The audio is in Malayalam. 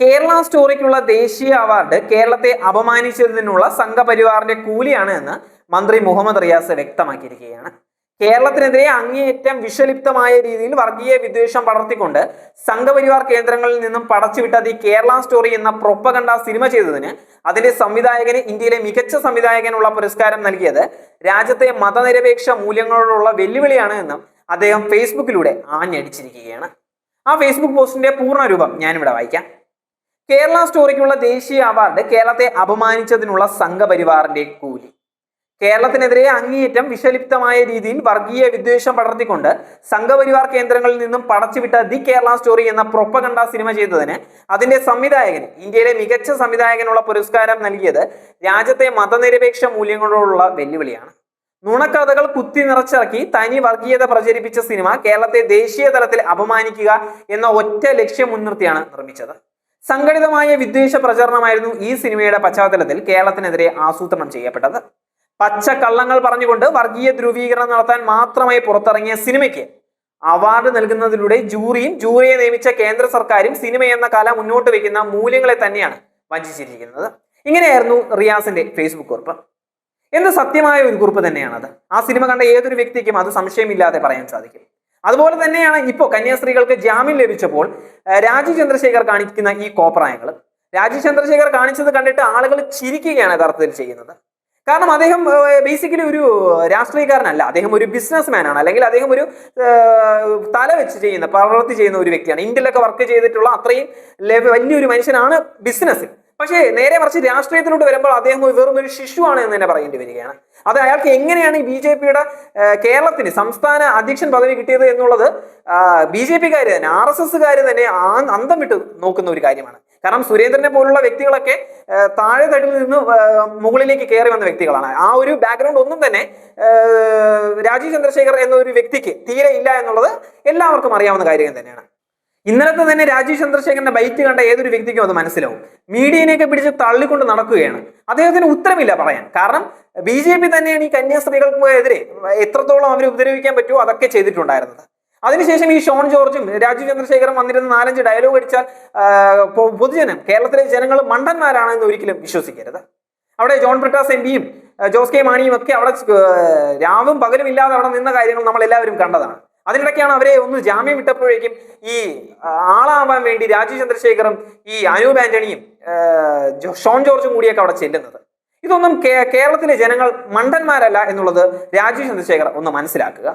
കേരള സ്റ്റോറിക്കുള്ള ദേശീയ അവാർഡ് കേരളത്തെ അപമാനിച്ചതിനുള്ള സംഘപരിവാറിന്റെ കൂലിയാണ് എന്ന് മന്ത്രി മുഹമ്മദ് റിയാസ് വ്യക്തമാക്കിയിരിക്കുകയാണ്. കേരളത്തിനെതിരെ അങ്ങേയറ്റം വിഷലിപ്തമായ രീതിയിൽ വർഗീയ വിദ്വേഷം പടർത്തിക്കൊണ്ട് സംഘപരിവാർ കേന്ദ്രങ്ങളിൽ നിന്നും പടച്ചുവിട്ട ദി കേരള സ്റ്റോറി എന്ന പ്രൊപ്പകണ്ട സിനിമ ചെയ്തതിന് അതിന്റെ സംവിധായകന് ഇന്ത്യയിലെ മികച്ച സംവിധായകനുള്ള പുരസ്കാരം നൽകിയത് രാജ്യത്തെ മതനിരപേക്ഷ മൂല്യങ്ങളോടുള്ള വെല്ലുവിളിയാണ് എന്നും അദ്ദേഹം ഫേസ്ബുക്കിലൂടെ ആഞ്ഞടിച്ചിരിക്കുകയാണ്. ആ ഫേസ്ബുക്ക് പോസ്റ്റിന്റെ പൂർണ രൂപം ഞാനിവിടെ വായിക്കാം. കേരള സ്റ്റോറിക്കുള്ള ദേശീയ അവാർഡ് കേരളത്തെ അപമാനിച്ചതിനുള്ള സംഘപരിവാറിന്റെ കൂലി. കേരളത്തിനെതിരെ അങ്ങേയറ്റം വിഷലിപ്തമായ രീതിയിൽ വർഗീയ വിദ്വേഷം പടർത്തിക്കൊണ്ട് സംഘപരിവാർ കേന്ദ്രങ്ങളിൽ നിന്നും പടച്ചുവിട്ട ദി കേരള സ്റ്റോറി എന്ന പ്രൊപ്പകണ്ട സിനിമ ചെയ്തതിന് അതിന്റെ സംവിധായകന് ഇന്ത്യയിലെ മികച്ച സംവിധായകനുള്ള പുരസ്കാരം നൽകിയത് രാജ്യത്തെ മതനിരപേക്ഷ മൂല്യങ്ങളോടുള്ള വെല്ലുവിളിയാണ്. നുണക്കഥകൾ കുത്തി നിറച്ചിറക്കി തനി വർഗീയത പ്രചരിപ്പിച്ച സിനിമ കേരളത്തെ ദേശീയ തലത്തിൽ അപമാനിക്കുക എന്ന ഒറ്റ ലക്ഷ്യം മുൻനിർത്തിയാണ് നിർമ്മിച്ചത്. സംഘടിതമായ വിദ്വേഷ പ്രചരണമായിരുന്നു ഈ സിനിമയുടെ പശ്ചാത്തലത്തിൽ കേരളത്തിനെതിരെ ആസൂത്രണം ചെയ്യപ്പെട്ടത്. പച്ച കള്ളങ്ങൾ പറഞ്ഞുകൊണ്ട് വർഗീയ ധ്രുവീകരണം നടത്താൻ മാത്രമായി പുറത്തിറങ്ങിയ സിനിമയ്ക്ക് അവാർഡ് നൽകുന്നതിലൂടെ ജൂറിയും ജൂറിയെ നിയമിച്ച കേന്ദ്ര സർക്കാരും സിനിമ എന്ന കല മുന്നോട്ട് വയ്ക്കുന്ന മൂല്യങ്ങളെ തന്നെയാണ് വഞ്ചിച്ചിരിക്കുന്നത്. ഇങ്ങനെയായിരുന്നു റിയാസിന്റെ ഫേസ്ബുക്ക് കുറിപ്പ്. എന്ത് സത്യമായ ഒരു കുറിപ്പ് തന്നെയാണത്. ആ സിനിമ കണ്ട ഏതൊരു വ്യക്തിക്കും അത് സംശയമില്ലാതെ പറയാൻ സാധിക്കും. അതുപോലെ തന്നെയാണ് ഇപ്പോൾ കന്യാസ്ത്രീകൾക്ക് ജാമ്യം ലഭിച്ചപ്പോൾ രാജു ചന്ദ്രശേഖർ കാണിക്കുന്ന ഈ കോപ്രായങ്ങൾ രാജീവ് ചന്ദ്രശേഖർ കാണിച്ചത് കണ്ടിട്ട് ആളുകൾ ചിരിക്കുകയാണ് യഥാർത്ഥത്തിൽ ചെയ്യുന്നത്. കാരണം അദ്ദേഹം ബേസിക്കലി ഒരു രാഷ്ട്രീയക്കാരനല്ല. അദ്ദേഹം ഒരു ബിസിനസ്മാൻ ആണ്. അല്ലെങ്കിൽ അദ്ദേഹം ഒരു തല വെച്ച് ചെയ്യുന്ന പ്രവൃത്തി ചെയ്യുന്ന ഒരു വ്യക്തിയാണ്. ഇന്ത്യയിലൊക്കെ വർക്ക് ചെയ്തിട്ടുള്ള അത്രയും വലിയൊരു മനുഷ്യനാണ് ബിസിനസ്സിൽ പക്ഷേ നേരെ മറിച്ച് രാഷ്ട്രീയത്തിലോട്ട് വരുമ്പോൾ അദ്ദേഹം വെറും ഒരു ശിശുവാണ് എന്ന് തന്നെ പറയേണ്ടി വരികയാണ്. അത് അയാൾക്ക് എങ്ങനെയാണ് ഈ ബി ജെ പിയുടെ കേരളത്തിന് സംസ്ഥാന അധ്യക്ഷൻ പദവി കിട്ടിയത് എന്നുള്ളത് ബി ജെ പിക്കാർ തന്നെ ആർ എസ് എസ്സുകാർ തന്നെ അന്തം വിട്ട് നോക്കുന്ന ഒരു കാര്യമാണ്. കാരണം സുരേന്ദ്രനെ പോലുള്ള വ്യക്തികളൊക്കെ താഴെ തട്ടിൽ നിന്ന് മുകളിലേക്ക് കയറി വന്ന വ്യക്തികളാണ്. ആ ഒരു ബാക്ക്ഗ്രൗണ്ട് ഒന്നും തന്നെ രാജീവ് ചന്ദ്രശേഖർ എന്നൊരു വ്യക്തിക്ക് തീരെ ഇല്ല എന്നുള്ളത് എല്ലാവർക്കും അറിയാവുന്ന കാര്യം തന്നെയാണ്. ഇന്നലത്തെ തന്നെ രാജീവ് ചന്ദ്രശേഖരന്റെ ബൈറ്റ് കണ്ട ഏതൊരു വ്യക്തിക്കും അത് മനസ്സിലാവും. മീഡിയനെയൊക്കെ പിടിച്ച് തള്ളിക്കൊണ്ട് നടക്കുകയാണ്. അദ്ദേഹത്തിന് ഉത്തരമില്ല പറയാൻ. കാരണം ബി ജെ പി തന്നെയാണ് ഈ കന്യാസ്ത്രീകൾക്ക് എതിരെ എത്രത്തോളം അവരെ ഉപദ്രവിക്കാൻ പറ്റുമോ അതൊക്കെ ചെയ്തിട്ടുണ്ടായിരുന്നത്. അതിനുശേഷം ഈ ഷോൺ ജോർജും രാജീവ് ചന്ദ്രശേഖരൻ വന്നിരുന്ന നാലഞ്ച് ഡയലോഗ് അടിച്ചാൽ പൊതുജനം കേരളത്തിലെ ജനങ്ങൾ മണ്ടന്മാരാണെന്ന് ഒരിക്കലും വിശ്വസിക്കരുത്. അവിടെ ജോൺ ബ്രിട്ടാസ് എം പിയും ജോസ് കെ മാണിയും ഒക്കെ അവിടെ രാവും പകലും ഇല്ലാതെ അവിടെ നിന്ന കാര്യങ്ങൾ നമ്മൾ എല്ലാവരും കണ്ടതാണ്. അതിനിടയ്ക്കാണ് അവരെ ഒന്ന് ജാമ്യം വിട്ടപ്പോഴേക്കും ഈ ആളാവാൻ വേണ്ടി രാജീവ് ചന്ദ്രശേഖറും ഈ അനൂപ് ആന്റണിയും ഷോൺ ജോർജും കൂടിയൊക്കെ അവിടെ ചെല്ലുന്നത്. ഇതൊന്നും കേരളത്തിലെ ജനങ്ങൾ മണ്ടന്മാരല്ല എന്നുള്ളത് രാജീവ് ചന്ദ്രശേഖർ ഒന്ന് മനസ്സിലാക്കുക.